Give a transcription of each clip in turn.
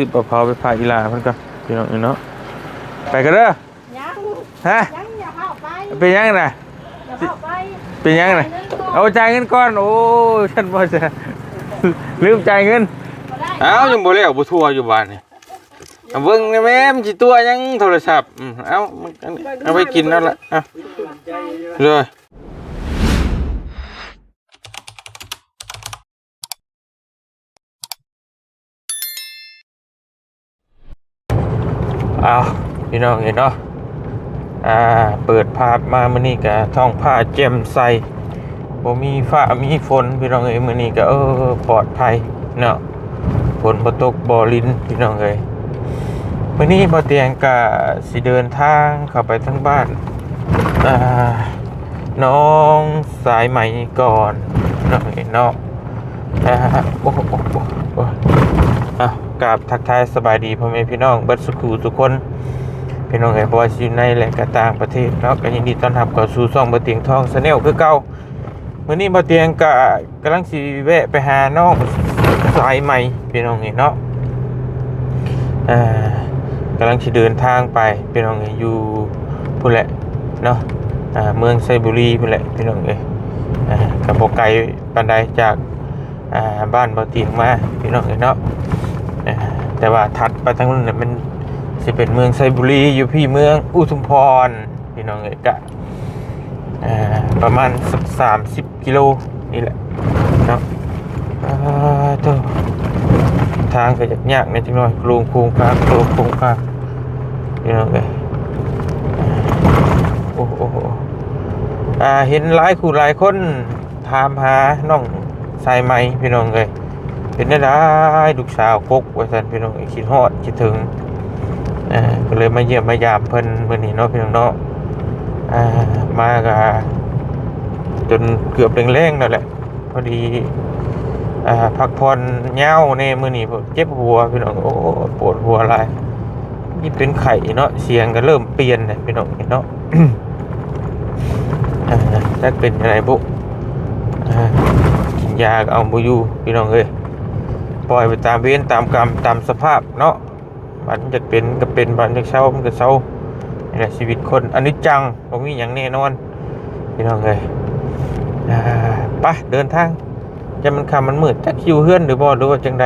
ซื้อปลาเผาไปพาอีหลาเพิ่นก็พี่น้องเนาะไปกันเด้อยังฮะยังอย่าเข้าไปเป็นยังน่ะอย่าเข้าไปเป็นยังน่ะเอาจ่ายเงินก่อนโอ้ยฉันบ่จะลืมจ่ายเงินบ่ได้เอ้ายังบ่แล้วบ่ทั่วอยู่บ้านนี่เอาเบิ่งได้แม่มันสิตัวยังโทรศัพท์อืมเอ้ามันอันนี้เอาไปกินนั่นล่ะอะเลย เอาพี่น้องเห็นเนาะอ่าเปิดภาพมามื้อนี้ก็ท้องผ้าแจ่มใสบ่มีฟ้ามีฝนพี่น้องเอ้ยมื้อนี้ก็เออปลอดภัยเนาะฝนบ่ตกบ่ลิ้นพี่น้องเอ้ยมื้อนี้บ่เตียงก็สิเดินทางเข้าไปทางบ้านอ่าน้องสายไหมก่อนน้องเอ้ยเนาะอ่าโอ้โหโอะกราบทักทายสบายดีพ่อแม่พี่น้องเบิดสุขูทุกคนพี่น้องเอ้บ่ว่าอยู่ในและก็ต่างประเทศเนาะก็ยินดีต้อนรับเข้าสู่ช่องบ่เตียงทอง Channel คือเก่ามื้อนี้บ่เตียงก็กำลังสิแวะไปหาน้องสายใหม่พี่น้องนี่เนาะอ่ากำลังจะเดินทางไปพี่น้องนี่อยู่พุ่นแหละเนาะอ่าเมืองไซบุรีพุ่นแหละพี่น้องเอ้อ่ากับโบไกลปันใดจากอ่าบ้านบ่อเตียงมาพี่น้องเอ้ยเนาะ แต่ว่าถัดไปทางนู้นเนี่ยมันจะเป็นเมืองไซบุรีอยู่พี่เมืองอุทุมพรพี่น้องเอ้ยกะประมาณสักสามสิบกิโลนี่แหละเนาะตัวทางก็ยากยากในจังหน่อยโครงโครงกลางโครงโครงกลางพี่น้องเอ้ยโอ้โหอ่าเห็นหลายคู่หลายคนถามหาน้องสายไหมพี่น้องเอ้ย เป็นได้ได้ลูกสาวกกว่าสันพี่น้องคิดฮอดคิดถึงอ่าก็เลยมาเยี่ยมมายามเพิ่นเพิ่นนี่เนาะพี่น้องเนาะอ่ามาก็จนเกือบแรงๆนั่นแหละ พอดีอ่าพักผ่อนเหย้าในมือนี้ผมเจ็บหัวพี่น้องโอ้ปวดหัวอะไรนี่เป็นไข่เนาะเสียงก็เริ่มเปลี่ยนเลยพี่น้องเนเนาะอ่าเป็นอะไรบุอ่ากินยาก็เอาบุยูพี่น้องเอ้ย ปล่อยไปตามเวรตามกรรมตามสภาพเนาะมันจะเป็นก็เป็นมันจะเศร้ามันก็เศร้านี่แหละชีวิตคนอันนี้จังตรงนี้อย่างแน่นอนพี่น้องเอ้ยอ่าไปเดินทางจะมันคำมันมืดจักคิวเฮือนหรือบ่หรือว่าจังใด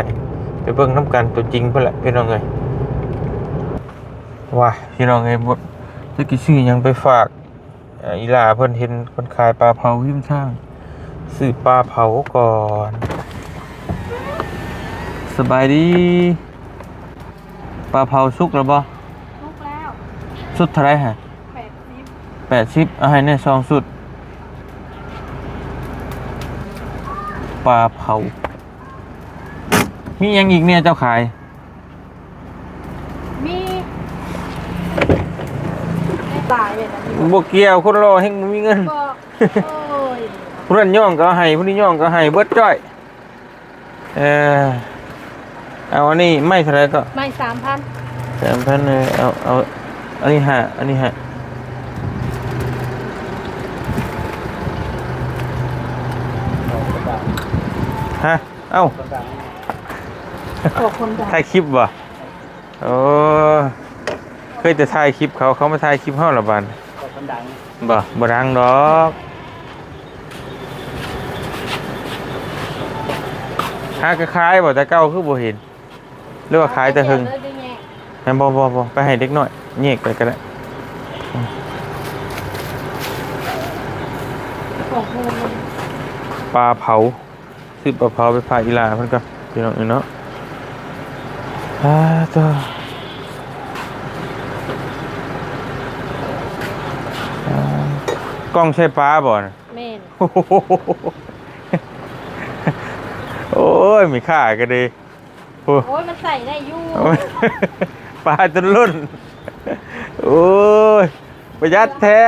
ไปเบิ่งน้ำกันตัวจริงเพื่อแหละพี่น้องเอ้ยว่าพี่น้องเอ้ยหมดจะกี่ชื่อยังไปฝากอีลาเพิ่นเห็นคนขายปลาเผาหิมช่างซื้อปลาเผาก่อน สบายดีปลาเผาสุกแล้วบ่ลุกแล้วสุดเท่าไหรฮะแปดสิบแปดสิบเอาให้แน่สองสุดปลาเผา มีหยังอีกเนี่ยเจ้าขาย มีไม่ตายเลยนะนี่บกเกี่ยวคนรอให้มึงมีเงินบอกโอ้ย ผู้นั้นย่องก็ให้ผู้นี้ย่องก็ให้เบิดจ้อย เออ เอาอันนี้ไม่เท่าไหรก็ไม่สามพันสามพันเลยเอาเอาอันนี้ห้าอันนี้ห้าฮะเอ้าโอ้คนดังถ่ายคลิปบ่โอ้เคยจะถ่ายคลิปเขาเขามาถ่ายคลิปเฮาละบานบ่บ่ดังดอกหากระคายบ่แต่เก่าคือบ่เห็นห รือว่าขายแต่หึงเดี๋ยวเลยได้แง่แม่นบ่บ่บ่ไปให้เด็กน้อยแยกไปก็ได้ของโฮมปลาเผาซื้อปลาเผาไปพาอีหลาเพิ่นก็พี่น้องเนาะอ่าตัวอ่ากล้องใช้ปลาบ่น่ะเมนโอ้โหโอ้ยมีค่าก็ดี โอ้โอ้ยมันใส่ได้อยู่ปลาจนรุ่น โอ้ยประหยัดแท้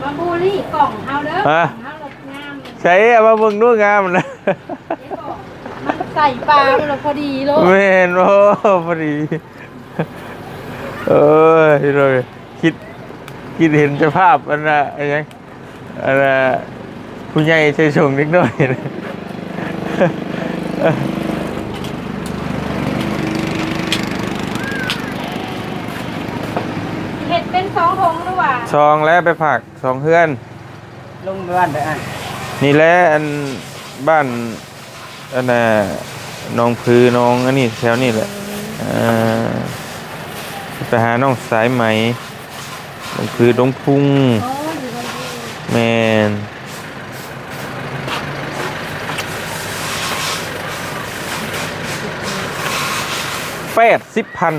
มาบูลลี่กล่องเฮาเด้อฮะเฮาเรางามเลยใช้เอามาเบิ่งดูงามนะเดี๋ยวบอกมันใส่ปลามันเราพอดีโลกเมนโอ้พอดีเอ้ยเลยคิดคิดเห็นสภาพอันน่ะอันยังอันน่ะ ผู้ใหญ่ใช้ชงนิดหน่อยนะเห็ดเป็นสองทงหรือว่าซองแล้วไปผักสองเพื่อน ลงบ้านไปอะนี่แหละอันบ้านอันน่ะน้องพือน้องอันนี้แถวนี้แหละอ่าไปหาน้องสายไหมน้องพือดงพุงอ๋ออยู่บนนี้ แมน แปดสิบพัน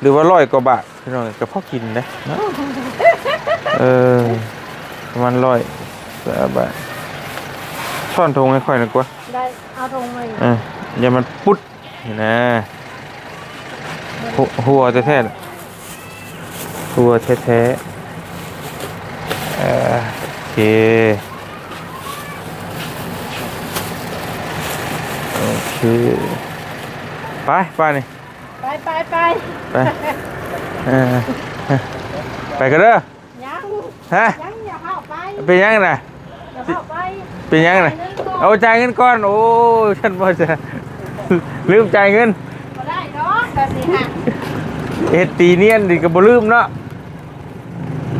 หรือว่าร้อยกว่าบาทพี่น้องกับพ่อกินนะเนาะเออประมาณร้อยกว่าบาทช่อนทงให้ค่อยหนะกว่าได้เอาทงมาอีกอะอย่ามันปุ๊ดนี่นะหัวหัวแท้ๆน่ะหัวแท้ๆเอ่อโอเคโอเค ไปไปนี่ไปไปไปไปเออไปกันเด้อยังฮะยังอย่าเข้าไปเป็นยังน่ะอย่าเข้าไปเป็นยังน่ะเอาจ่ายเงินก่อนโอ้ฉันบ่จะลืมจ่ายเงินบ่ได้เนาะแบบนี้ฮะเฮ็ดตีเนียนดิก็บ่ลืมเนาะ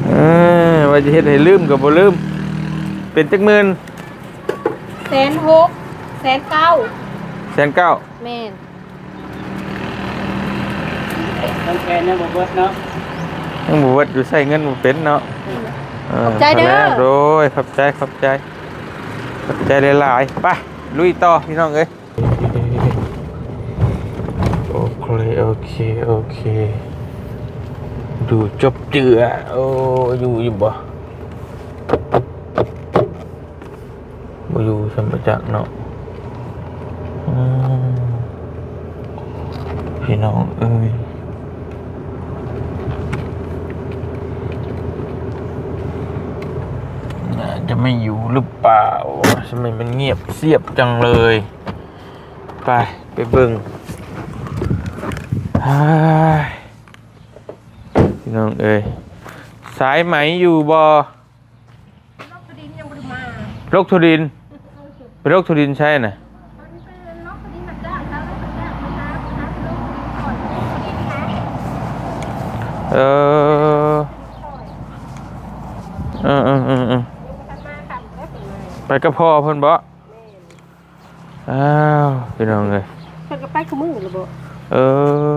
เออว่าจะเฮ็ดให้ลืมก็บ่ลืม เป็นจักหมื่นแสนหกแสนเก้าแสนเก้าแม่น ต้องแกเนี่ยบ่เบิดเนาะยังบ่เบิดอยู่ใช้เงินบ่เป็นเนาะขอบใจเด้อ แล้วโดยขอบใจขอบใจขอบใจหลายๆไปลุยต่อพี่น้องเอ้ยโอเคโอเคโอเค ดูจบเจือโอ้อยู่อยู่บ่บ่อยู่สมประจักษ์เนาะอืมพี่น้องเอ้ยน่า จะไม่อยู่หรือเปล่าทำไมมันเงียบเสียบจังเลย ไป ไปเบิ่งฮ่ายพี่น้องเอ้ยสายไหมอยู่บ่นกกระดินยังบ่ได้มาโรคทุดินเป็นโรคทุดินใช่น่ะมันเป็นนกกระดินนักจ้างเขาแล้วนักจ้างมาหาหาลูกก่อนนกกระดินหาเออเออเออเออ กับพ่อเพิ่นบ่อ้าวพี่น้องเอ้ยเพิ่นก็ไปขมือหรือบ่เอ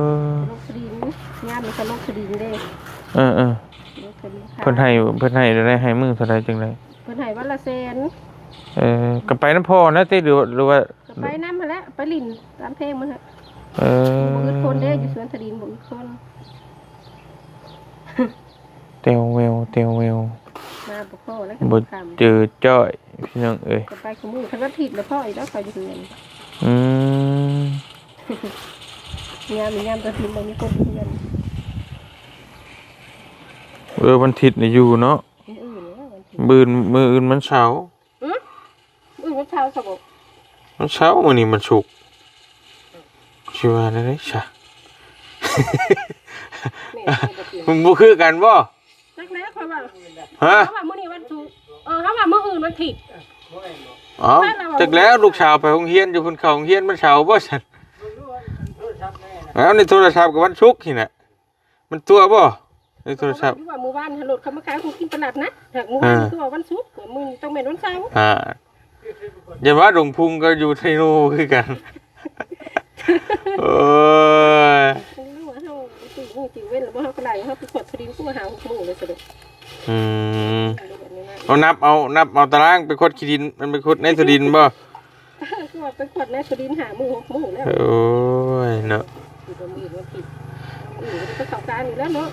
อนกกระดินงานมันก็นกกระดินเด้เออเออนกกระดินค่ะเพิ่นให้เพิ่นให้ได้ให้มือเท่าใดจังไดเพิ่นให้วันละแสนเออก็ไปน้ำพ่อนะติหรือว่าหรือว่าก็ไปนำมาแล้วไปลินตามเพลงมันฮะเออบ่อึดคนเด้อยู่สวนกระดินบ่อึดคนเตวเวลเตวเวลมาบ่พอแล้วบ่ก็คำเจอจ้อย พี่น้องเอ้ยก็ไปขมือคันว่าผิดแล้วพ่ออีกแล้วเขาอยู่เฮือนอืมงานมีงานกระดินบ่มีคนเฮือนเออวันอาทิตย์นี่อยู่เนาะมื้ออื่นแล้ววันที่มื้ออื่นมื้ออื่นมันเสาร์อื้อมื้อวันเช้าสบกมันเช้ามื้อนี้มันศุกร์สิว่าได้ไดซะแม่บ่เปลี่ยนมึงบ่คือกันบ่จักแล้วเขาว่าฮะเขาว่ามื้อนี้วันศุกร์ เออเขาว่ามื้ออื่นวันผิด อ๋อจากแล้วลูกสาวไปโรงเรียนอยู่คนเขาโรงเรียนมันเสาร์บ่ฉันแล้วในโทรศัพท์กับวันศุกร์นี่น่ะมันตัวบ่ในโทรศัพท์เขาว่ามื้อวานถนนเขามาขายของกินตลาดนะหากมื้อวานนี่คือว่าวันศุกร์มื้อนี้ต้องเป็นวันเสาร์อ่าอย่าว่าดงพุงก็อยู่ไทโนคือกันโอ้ยรู้ว่าเฮาสิมื้อสิเว้นแล้วบ่เฮาก็ได้เฮาไปขวดทดินกูมาหาของมื้อเลยสะดวกอืมแบบนี้นะ เอานับเอานับเอาตารางไปคดขี้ดินมันไปคดในสดินบ่คือว่าไปขวดในทดินหามื้อหกมื้อแล้วโอ้ยเนาะอยู่บ่มีวันผิดอื่นก็เข้าการอยู่แล้วเนาะ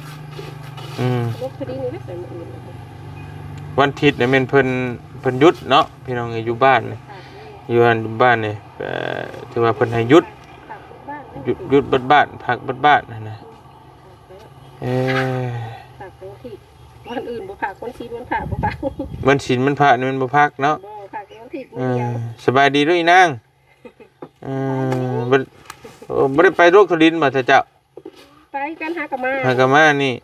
อืมลบคดีนี่แหละแต่มื้ออื่นวันอาทิตย์เนี่ยแม่นเพิ่นเพิ่นหยุดเนาะพี่น้องเอ้ยอยู่บ้านนี่ฝากนี่อยู่อันบ้านนี่เอ่อถือว่าเพิ่นให้หยุดฝากบ้านหยุดหยุดเบัดบ้านพักเบัดบ้านนั่นนะเอ้ยฝากตรงที่ วันอื่นบ่ฝากคนชีวันฝากบ่ฝากบ่มันศีลมันพระนี่มันบ่พักเนาะฝากวันที่เอมื้อเดีอยวสบายดีด้วยนางเออบ่โอ้บ่ได้ไปโรคทลินมาแต่เจ้าไปกันหากะมาหากะมานี่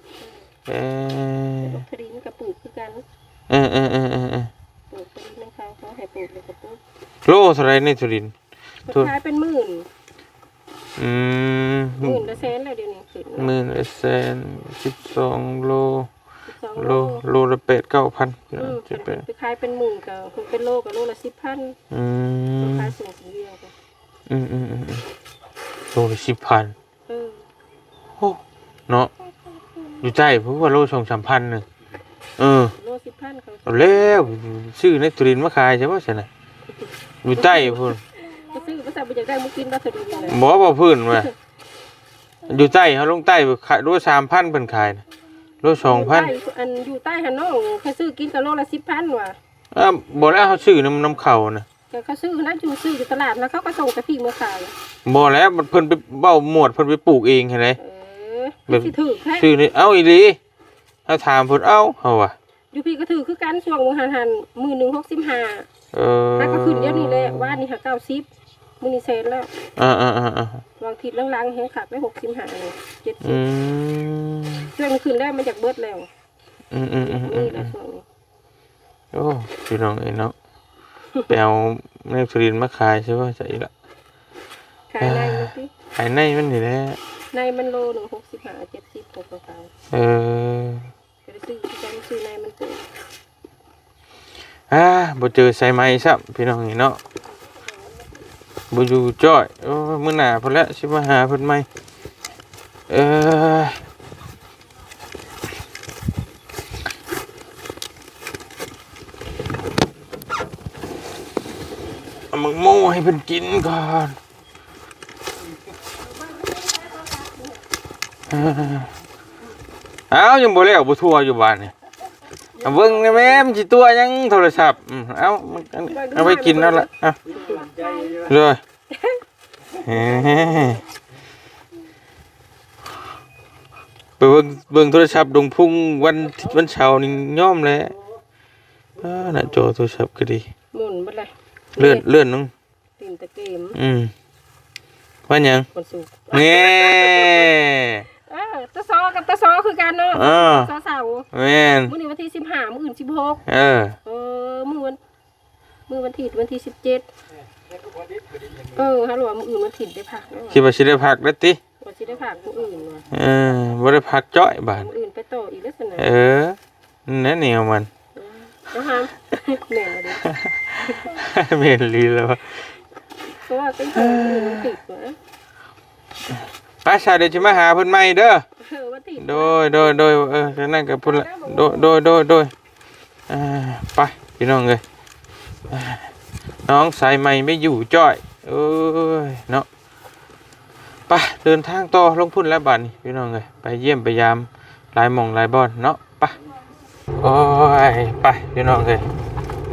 เออลบคดีนี่ก็ปลูกคือกันเออเออเออเออเออปลูกคดีนึงเขาเขาให้ปลูกเลยก็ปลูกโลเท่าไหรในทลินทุนขายเป็นหมื่นอืมหมื่นละแสนแล้วเดี๋ยวนี้ขึ้นหมื่นเอเซนสิบสองโลสอง โลโลโลละเป็ดเก้าพันอืมจะเป็นไปขายเป็นหมื่นก็คือเป็นโลกับโลละสิบพันอืมขายส่งสีเดียวกันอืมอืมอืมอืมโลละสิบพันเออโอ้เนาะอยู่ใจเพราะว่าโลสองสามพันหนึ่งเออโลสิบพันเขาเอาแล้วชื่อในตุรินทร์มาขายใช่ปะใช่ไหมอยู่ใต้พุ่นก็ซื้อภาษาไปอยากได้มุกินบัสดุนี่เลยหมอบอกพื้นว่าอยู่ใต้เขาลงใต้ไปขายโลสามพันเป็นขายนะ โลสองพันอันอยู่ใต้ฮันน้องเขาซื้อกินกับโลละสิบพันว่ะอ่าบอกแล้วเขาซื้อน้ำน้ำเข่านะแต่เขาซื้อนะอยู่ซื้ออยู่ตลาดแล้วเขาก็ส่งกระพี่มาขายบอกแล้วมันเพิ่นไปเบ้าหมวดเพิ่นไปปลูกเองเห็นไหม เออมันสิถือแค่ซื้อนี่เอ้าอีหลีถ้าถามเพิ่นเอ้าเฮาว่ะอยู่พี่ก็ถือคือกันช่วงมือหันหันมือหนึ่งหกสิบห้าเออแล้วก็ขึ้นเดี๋ยวนี้แหละว่านี่หาเก้าสิบมือนี่เซนแล้ว อ่าอ่า อ่าอ่าวางทิศล่างๆแห้งขับได้หกสิบห้าเลยเจ็ดสิอืบมช่วงมันขึ้นแล้วมันจากเบิดแล้วอืมอืมอืมอืนี่มแหละช่วงนี้โอ้พี่น้องเอ้ยเนาะไปเอาแม่สุรินทร์มาขายใช่ป่ะใช่ละขายในมันสิขายในมันนี่แหละในมันโลหนึ่งหกสิบห้าเจ็ดสิบหกกว่าเออไปซื้อที่จำซื้อในมันเกินอ่าบ่เจอใส่ไม้ซับพี่น้องเอ้ยเนาะ บ่อยู่จ้อยโอ้มื้อหน้าพุ่นละสิมาหาเพิ่นใหม่เออเอามังโม่ให้เพิ่นกินก่อนเอายังบ่แล้วบ่ทั่วอยู่บ้านนี่เอาเบิ่งแม่มันสิตัวยังโทรศัพท์อืมเอามันเอาไปกินแล้วล่ะเอาเลยเฮ้ไปเบิ่งเบิ่งโทรศัพท์ดงพุ่นวันเสาร์นี่ย่อมแล้วอ่าน่ะ จอโทรศัพท์ก็ดีหมุนหมดเลยเลื่อนเลื่อนนึงตีนตะเกมอืมว่าหยังคนสูงนี่เออตะซอกับตะซอคือกันเนาะเออซอเสาแม่นมื้อนี้วันที่สิบห้ามื้ออื่นสิบหกเออเออมื้อวัน มื้อวันที่วันที่สิบเจ็ดเออฮัลโหลมื้ออื่นวันถิ่นได้พักเนาะคิดว่าสิได้พักแล้วติวันสิได้พักมื้ออื่นว่ะเออบ่ได้พักจ้อยบาดมื้ออื่นไปต่ออีกแล้วสนะเออนั่นแนวมันนะฮะแม่มาดิเมนลีแล้ววะเพราะว่าเป็นคนอื่นมันติดว่ะป้าชาเดี๋ยวจะมาหาเพิ่นใหม่เด้อเออว่าติดโดยโดยโดยเออจะนั่งกับเพิ่นละโดยโดยโดยโดยอ่าไปพี่น้องเอ้ยอ่า น้องสายใหม่ไม่อยู่จ้อยเอ้ยเนาะไปเดินทางต่อลงพุ่นแล้วบัดนี้พี่น้องเอ้ยไปเยี่ยมไปยามหลายมองหลายบอนเนาะไปโอ้ยไปพี่น้องเอ้ย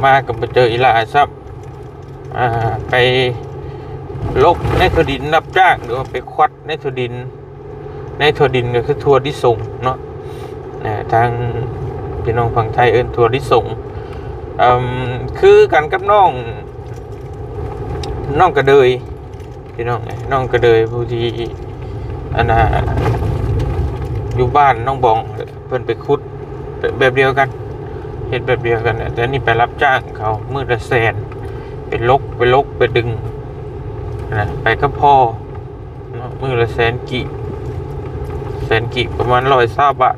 มากับไปเจออีหลาซับอ่าไปลกในถดินรับจ้างหรือว่าไปควัดในถดิน ในทัวดินก็คือทัวร์ดิส่งเนาะทางพี่น้องฝั่งไทยเอินทัวร์ดิส่ง คือกันกับน้องน้องกระเดยพี่น้องน้องกระเดยผู้ที่อันน่ะอยู่บ้านน้องบองเพิ่นไปขุดแบบเดียวกันเห็นแบบเดียวกันแต่นี่ไปรับจ้างเขามือละแสนไปลกไปลกไปดึงนะไปกับพ่อเนาะมือละแสนกี่แสนกีบประมาณร้อยซาบาท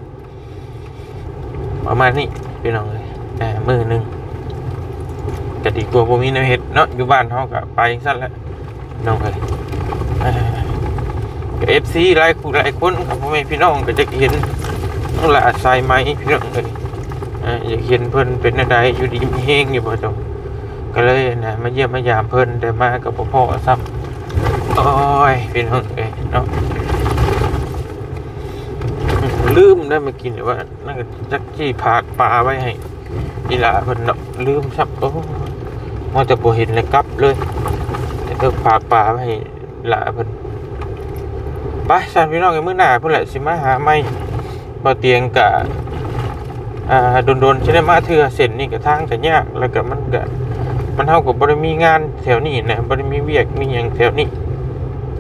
ประมาณนี้พี่น้องเลยแหมมือหนึ่ง ก็ดีกว่าบ่มีแนวเฮ็ดเนาะอยู่บ้านเฮาก็ไปสั่นแหละน้องเลยเอฟซีหลายคู่หลายคนครับพ่อแม่พี่น้องก็จะเห็นน้องละสายไหมพี่น้องเลยเอ่ออยากเห็นเพิ่นเป็นอะไรอยู่ดีมีแห้งอยู่บ่จ้ะก็เลยนะมาเยี่ยมมายามเพิ่นแต่มากับพ่อพ่อซ้ำโอ้ยพี่น้องเอ้ยเนาะลืมได้มากินหรือว่านั่นก็จักจี้ผากปลาไว้ให้อีหลาเพิ่นเนาะลืมซับโอ้ มาแต่บ่เห็นเลยกลับเลยแต่เธอผากปลาไว้ให้ลาเพิ่นไปสานพี่น้องกันมื้อหน้าเพิ่นแหละสิมาหาใหม่บ่เตียงกะอ่าโดนๆสิได้มาเทื่อเส้นนี่ก็ทางก็ยากแล้วก็มันก็มันเฮาก็บ่ได้มีงานแถวนี้นะบ่ได้มีเวียกมีหยังแถวนี้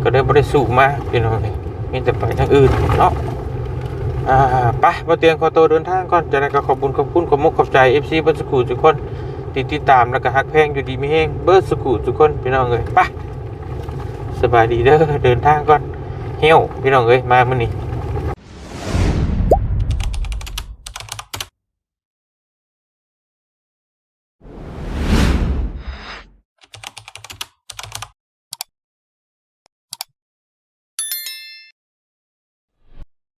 ก็เลยบ่ได้สู่มาพี่น้องเอ้ยมีแต่ไปทางอื่นเนาะอ่าไปมาเตียงขอตัวเดินทางก่อนจากนั้ก็ขอบคุณขอบคุณขอบมุกขอบใจ FC บิร์ดสกูทุกคน ติดติดตามแล้วก็ฮักแพงอยู่ดีไม่แห้งเบิร์ดสกูทุกคนพี่น้องเลยไปสบายดีเด้อเดินทางก่อนเฮี้ยวพี่น้องเอ้ยมามื่อนี้